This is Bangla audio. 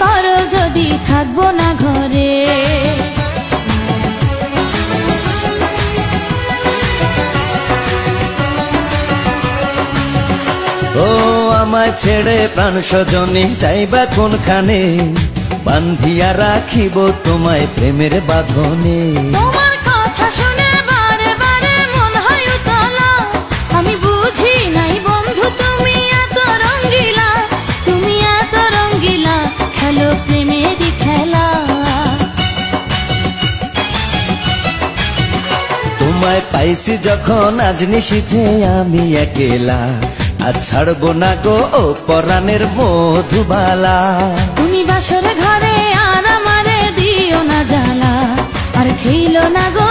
করো যদি থাকব না ঘরে। ও আমার ছেড়ে প্রাণ স্বজনে চাইবা কোনখানে? বান্ধিয়া রাখিব তোমায় প্রেমের বাঁধনে। তোমার খেলো খেলা। তোমায় পাইছি যখন আজ নিশীথে আমি একেলা। আর ছাড়বো না গো ও পরাণের মধুবালা। তুমি বাসর ঘরে আর আমারে দিও না জ্বালা। আর খেইলো না গো